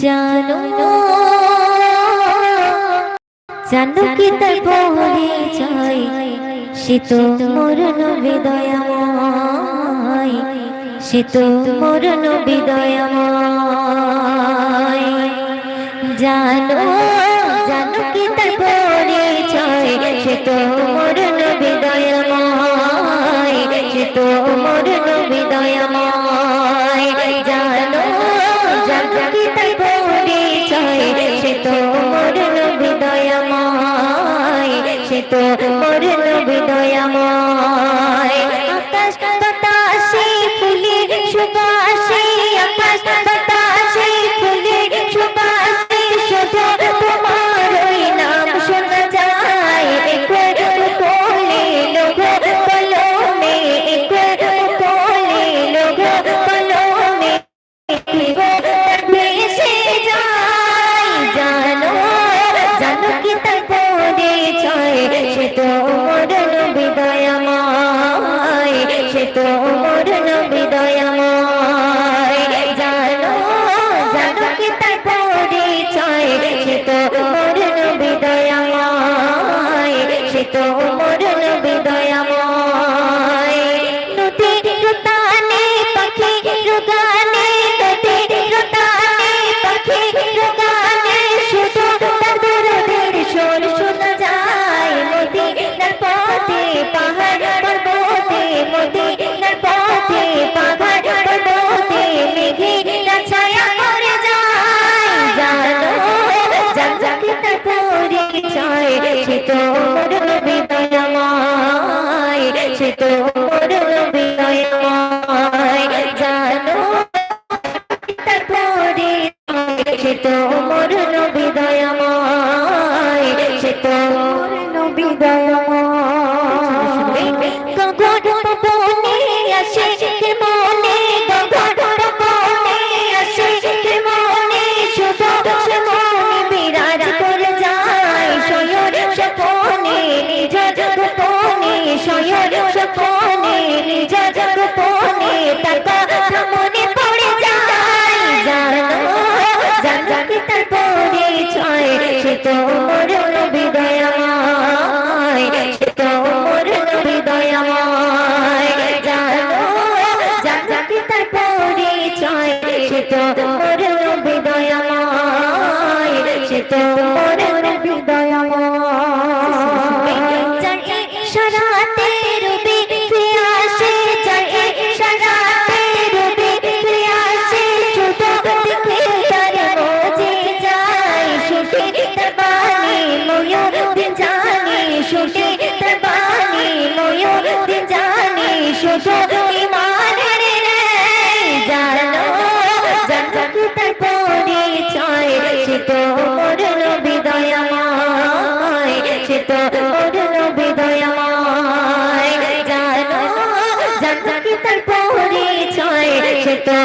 জানো জানো কি তার পরিচয় সে তো মরণ বিদয়াময়। সে তো মরণ বিদয়াময়। জানো জানো কি তার পরিচয় সে তো মরণ বিদয়াময়। সে তো মরণ বিদয়াময়। তো তো মরণ বিদয়াময়। নদী রুতানে পাখি রুগানে নদী রুতানে পাখি রুগানে। শুধু তার দরদের সুর শোনা যায় মদিনার পথে পাহাড় পর্বতে মদিনার পথে পাহাড় পর্বতে মেঘে ছায়া করে যায়। জানো, জানজাকে তার পরিচয়, সে তো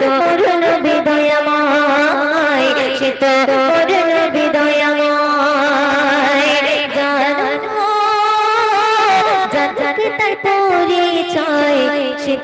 মরণ বিদয়ময় সে তো মরণ বিদয়ময়। জানো জানো তার পরিচয় সে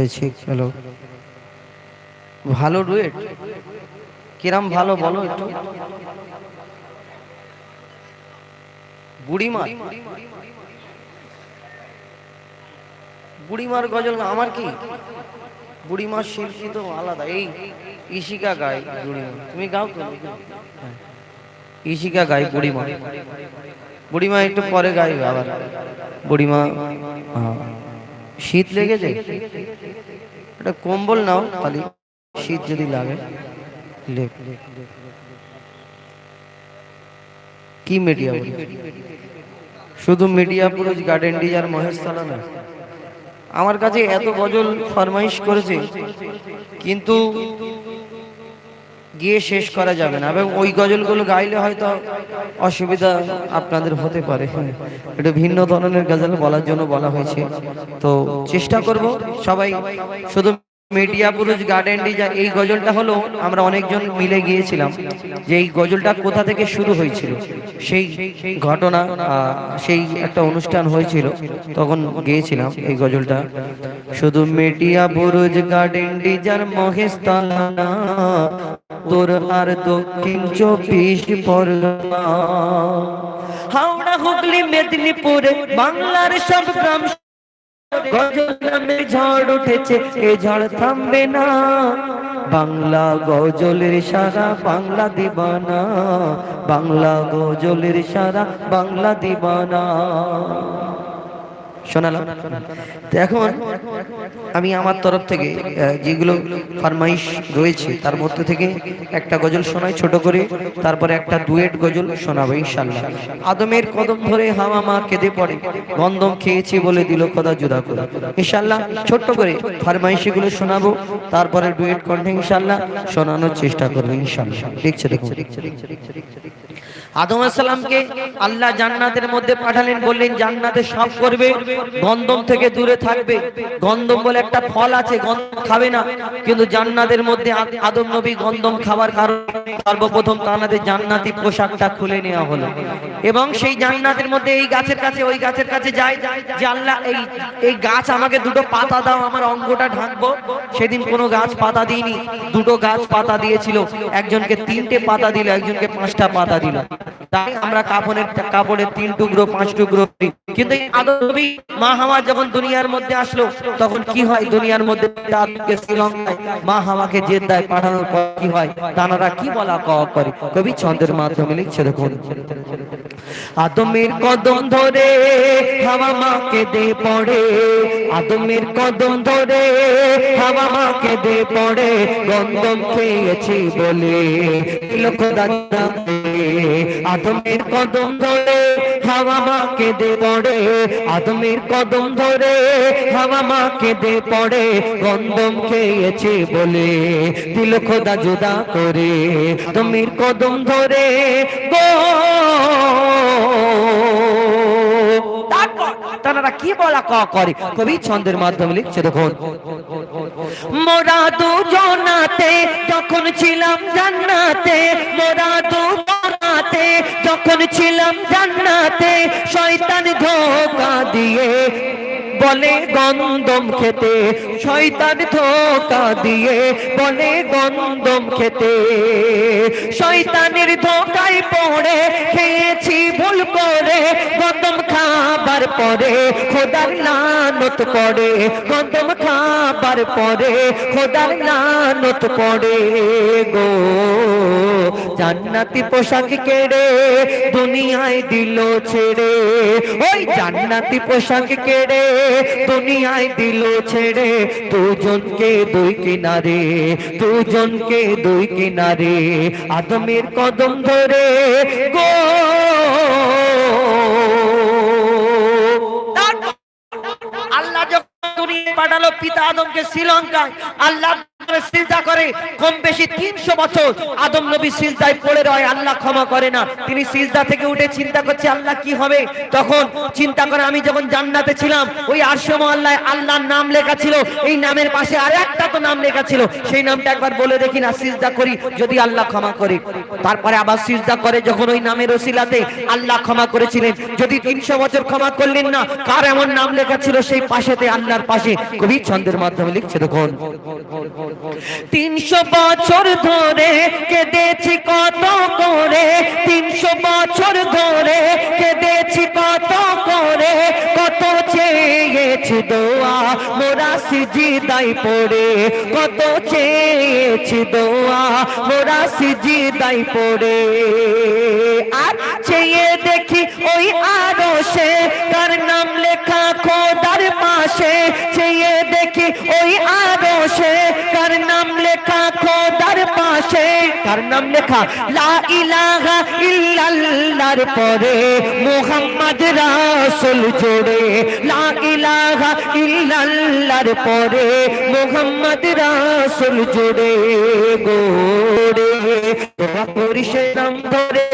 ফেলেছি হ্যালো ভালো ডুয়েট। কিরাম ভালো বলো একটু। বুড়িমার। বুড়িমার গজল আমার কি? বুড়িমার শিল্পী তো আলাদা। এই ইশিকা গায় বুড়িমা তুমি গাও তো? হ্যাঁ। ইশিকা গায় বুড়িমা বুড়িমা একটু পরে গাইবে আবার। বুড়িমা হ্যাঁ। শীত লেগেছে? একটা কম্বল নাও, খালি শীত যদি লাগে লেপ কি মিডিয়া শুধু মিডিয়া পুরুষ গার্ডেন ডিজার মহেশতলা না। আমার কাছে এত গজল ফরমাইশ করেছে, কিন্তু গিয়ে শেষ করা যাবে না। এবং ওই গজলগুলো গাইলে হয়তো অসুবিধা আপনাদের হতে পারে। এটা ভিন্ন ধরনের গজল বলার জন্য বলা হয়েছে। তো চেষ্টা করব সবাই, শুধু মিডিয়া পুরুষ গার্ডেন ডিজা এই গজলটা হলো আমরা অনেকজন মিলে গিয়েছিলাম যে এই গজলটা কোথা থেকে শুরু হয়েছিল, সেই ঘটনা সেই একটা অনুষ্ঠান হয়েছিল, তখন গিয়েছিলাম এই গজলটা। শুধু মিডিয়া পুরুষ গার্ডেন ডিজার মহেশতলা তোর আর দক্ষিণ চব্বিশ পরগনা। হাওড়া, হুগলি, মেদিনীপুর, বাংলার সব গ্রাম নামে ঝড় উঠেছে, এ ঝড় থামবে না। বাংলা গজলের সারা বাংলা দিবানা। বাংলা গজলের সারা বাংলা দিবানা। শোনালাম। তো এখন আমি আমার তরফ থেকে যেগুলো ফরমাইশ রয়েছে, তার মধ্যে থেকে একটা গজল শোনাই ছোট করে, তারপরে একটা ডুয়েট গজল শোনাবো ইনশাল্লাহ আদমের কদম ধরে হাওয়া মা কেঁদে পড়ে, গন্ধম খেয়েছি বলে দিল খোদা জুদা করে। ইনশাল্লাহ ছোট্ট করে ফরমাইশিগুলো শোনাবো, তারপরে ডুয়েট কণ্ঠে ইনশাল্লাহ শোনানোর চেষ্টা করব ইনশাল্লাহ দেখছে দেখুন আদম সালামকে আল্লাহ জান্নাতের মধ্যে পাঠালেন, বললেন, জান্নাতে সব করবে গন্ধম থেকে দূরে থাকবে। গন্ধম বলে একটা ফল আছে গন্ধম খাবে না। কিন্তু জান্নাতের মধ্যে আদম নবী গন্ধম খাবার কারণে সর্বপ্রথম তানাদের জান্নাতি পোশাকটা খুলে নেওয়া হলো। এবং সেই জান্নাতের মধ্যে এই গাছের কাছে ওই গাছের কাছে যায় যে আল্লাহ এই এই গাছ আমাকে দুটো পাতা দাও আমার অঙ্গটা ঢাকবো। সেদিন কোনো গাছ পাতা দিইনি দুটো গাছ পাতা দিয়েছিল। একজনকে তিনটে পাতা দিল একজনকে পাঁচটা পাতা দিল। তাই আমরা কাপড়ের কাপড়ের তিন টুকরো, পাঁচ টুকরো কিন্তু আদম মা হাওয়া যখন দুনিয়ার মধ্যে আসলো, তখন কি হয় দুনিয়ার মধ্যে? আদমকে শ্রীলঙ্কায় মা জেদ দেয় পাঠানোর পর কি হয়? তানারা কি বলা কওয়া করে? কবি ছন্দের মাধ্যমে লিখছে দেখুন। আদমের কদম ধরে হাওয়া মাকে দে পড়ে। আদমের কদম ধরে হাওয়া মাকে দে পড়ে। গন্ধম খেয়েছি বলে। লোক দাদা আদমের কদম ধরে হাওয়া মাকে দে পড়ে। আদমের কদম ধরে হাওয়া মাকে দে পড়ে। গন্ধম খেয়েছি বলে দিল খোদা জুদা করে। আদমের কদম ধরে গো। তারা কি বলা ক করে? কবি ছন্দের মাধ্যমে লিখছে, দেখুন। মোরা দুজনাতে যখন ছিলাম জান্নাতে, মোরা যখন ছিলাম জান্নাতে, শয়তান ধোকা দিয়ে বলে গন্দম খেতে, শয়তান ধোকা দিয়ে বলে গন্দম খেতে, শয়তানের ধোকায় পড়ে, খেয়েছি ভুল করে গন্ধম খাবার পরে, খোদার লানত পড়ে কদম খাবার পরে, খোদার লানত পড়ে গো। জান্নাতি পোশাক কেড়ে দুনিয়ায় দিল ছেড়ে, ওই জান্নাতি পোশাক কেড়ে দুনিয়ায় দিল ছেড়ে, দুজনকে দুই কিনারে, দুজনকে দুই কিনারে, আদমের কদম ধরে গো। পাঠালো পিতা আদমকে শ্রীলঙ্কায় আল্লাহ সিজদা করে। কম বেশি তিনশো বছর আদম নবী সিজদায় পড়ে রয়, আল্লাহ ক্ষমা করে না। তিনি সিজদা থেকে উঠে চিন্তা করছে, আল্লাহ কি হবে? তখন চিন্তা করে আমি যখন জান্নাতে ছিলাম, ওই আরশম আল্লাহ আল্লাহর নাম লেখা ছিল। এই নামের পাশে আর একটা তো নাম লেখা ছিল। সেই নামটা একবার বলে দেখি না, সিজদা করি যদি আল্লাহ ক্ষমা করে। তারপরে আবার সিজদা করে যখন ওই নামের ওসিলাতে আল্লাহ ক্ষমা করেছিলেন। যদি তিনশো বছর ক্ষমা করলেন না, কার এমন নাম লেখা ছিল? সেই পাশেতে আল্লাহর পাশে কবি ছন্দের মাধ্যমে লিখছে দেখুন। তিনশো বছর ধরে কেঁদেছি কত করে? তিনশো বছর ধরে কেঁদেছি কত করে? কত চেয়েছি দোয়া মোরা সিজিদাই পড়ে। কত চেয়েছি দোয়া মোরা সিজিদাই পড়ে। আর চেয়ে দেখি ওই আরও সে তার নাম লেখা খোদার পাশে চেয়ে দেখি ওই আরও সে কার নাম লেখা খোদার পাশে কার নাম লেখা, লা ইলাহা ইল্লাল্লাহর পরে মুহাম্মদ রাসূল জোড়ে লা ইলাহা ইল্লাল্লাহর পরে মুহাম্মদ রাসূল জোড়ে গোরে তোরা করিস নাম ধরে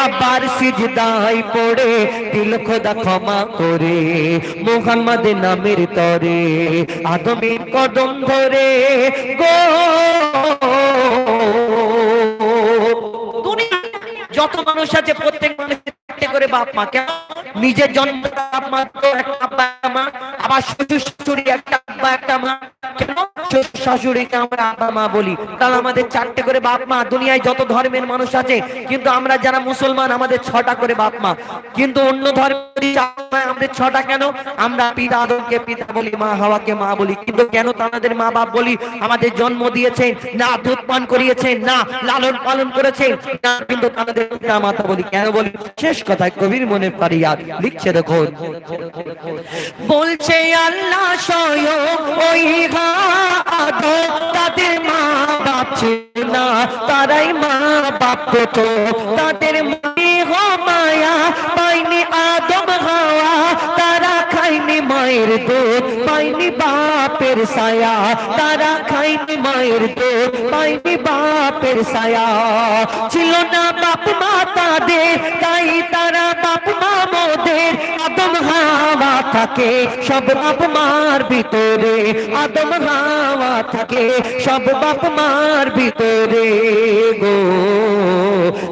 আবার সিজদায় পড়ে, দিল খোদা ক্ষমা করে, মোহাম্মদ নামের তরে, আদমের কদম ধরে, গো যত মানুষ আছে, প্রত্যেক একটা করে বাপ মা, কেন? নিজের জন্ম, বাপ মা তো একটা আব্বা মা আবার শ্বশুর, শাশুড়ি, একটা আব্বা একটা মা কেন? শাশুড়িকে আমরা আব্বা, মা বলি। তাহলে আমাদের চারটে করে বাপ, মা, দুনিয়ায় যত ধর্মের মানুষ আছে, কিন্তু আমরা যারা মুসলমান, আমাদের ছটা করে বাপ, মা। কিন্তু অন্য ধর্মের আমাদের ছটা কেন? আমরা পিতা আদমকে পিতা বলি, মা মা বলি। কিন্তু কেন তাদের মা বাপ বলি? আমাদের জন্ম দিয়েছেন, না দুধ পান করিয়েছেন, না লালন পালন করেছেন, না কিন্তু তাদের মাতা বলি। কেন বলি? শেষ কথায় কবির মনে পারিয়া লিখছে দেখো বলছে আল্লাহ স্বয়ং তাদের মা বাপ ছিল তারাই মা বাপ তো তাদের মায়া পাইনি আদম হাওয়া। তারা খাইনি মায়ের দুধ, পাইনি বাপের সায়া তারা খাইনি মায়ের দুধ, পাইনি বাপের সায়া ছিল না বাপ মা তাদের, তাই তারা বাপ মা মোদের। আদম হাওয়া থাকে, সব বাপ মার ভিতরে। আদম হাওয়া থাকে, সব বাপ মার ভিতরে গো।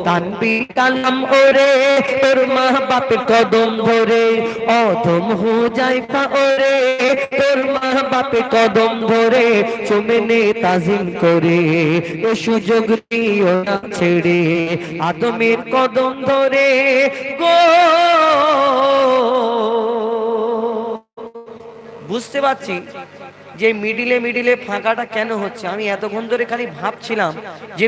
তানবি কালাম ওরে, তোর মা বাপের কদম ধরে। অদম হু যাই ওরে, তোর মা বাপের কদম ধরে। চুমেনে তাজিম করে, এ সুযোগ দিও না ছেড়ে। আদমের কদম ধরে গো। বুঝতে পারছি যে মিডিলে মিডিলে ফাঁকাটা কেন হচ্ছে। আমি এতক্ষণ ধরে খালি ভাবছিলাম যে